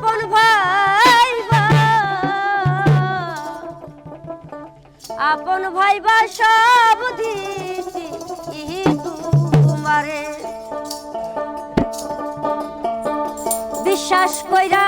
আপন ভাই আপন ভাইবা সব দিছি তোমারে। বিশ্বাস কইরা